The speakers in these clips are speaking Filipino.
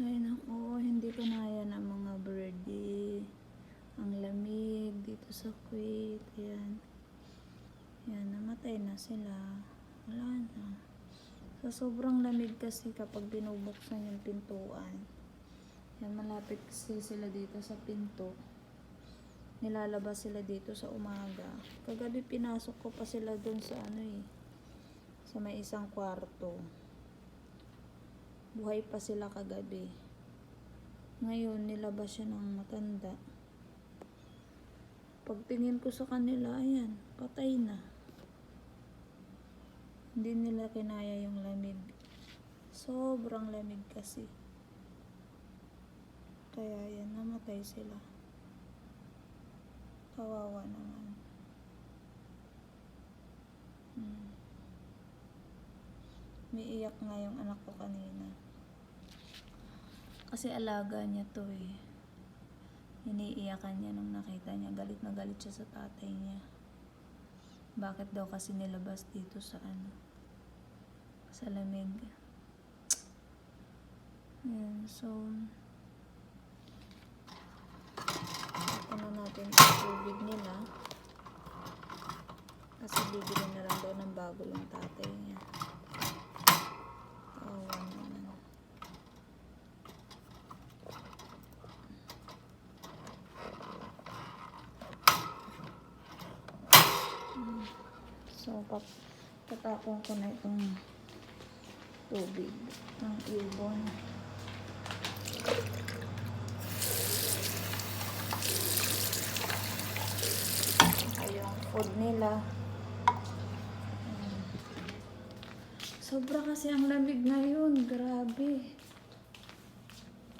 Ay nako, hindi kanaya ng mga birdie. Ang lamig dito sa Kuwait. Ayan. Ayan, namatay na sila. Wala na. Sa sobrang lamig kasi kapag binubuksan yung pintuan. Yan, malapit kasi sila dito sa pinto. Nilalabas sila dito sa umaga. Kagabi pinasok ko pa sila dun sa ano eh. Sa may isang kwarto. Buhay pa sila kagabi. Ngayon, nilabas siya ng matanda. Pagtingin ko sa kanila, ayan, patay na. Hindi nila kinaya yung lamig. Sobrang lamig kasi. Kaya yan, namatay sila. Kawawa naman. Hmm. Umiiyak nga yung anak ko kanina. Kasi alaga niya to eh. Iniiyakan niya nung nakita niya. Galit na galit siya sa tatay niya. Bakit daw kasi nilabas dito sa ano? Sa lamig. Ayan, so... Ano natin yung tubig nila. Kasi bibili na lang daw ng bago yung tatay niya. Kawawa naman. Mm. So, pap tatapon ko na itong tubig ng ibon. Yung food nila. Sobra kasi ang lamig ngayon. Grabe.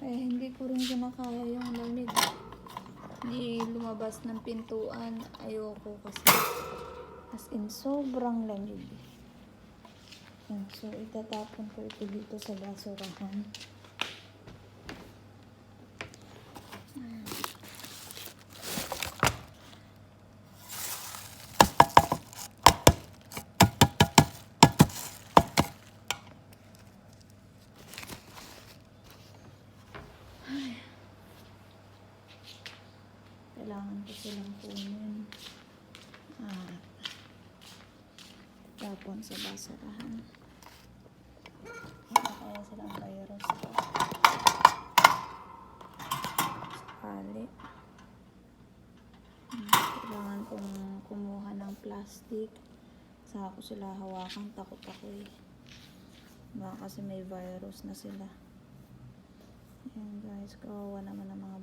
Kaya hindi ko rin kinakaya yung lamig. Hindi lumabas ng pintuan. Ayoko kasi. As in, sobrang lamig. So, itatapon ko ito dito sa basurahan. Kailangan ko silang kunin. At tapon sa basurahan. Wala kaya silang virus ko. Sakali. Hmm, Kailangan kong kumuha ng plastic. Saka ko sila hawakan. Takot ako eh. Baka kasi may virus na sila. Ayan guys, kawawa naman ang mga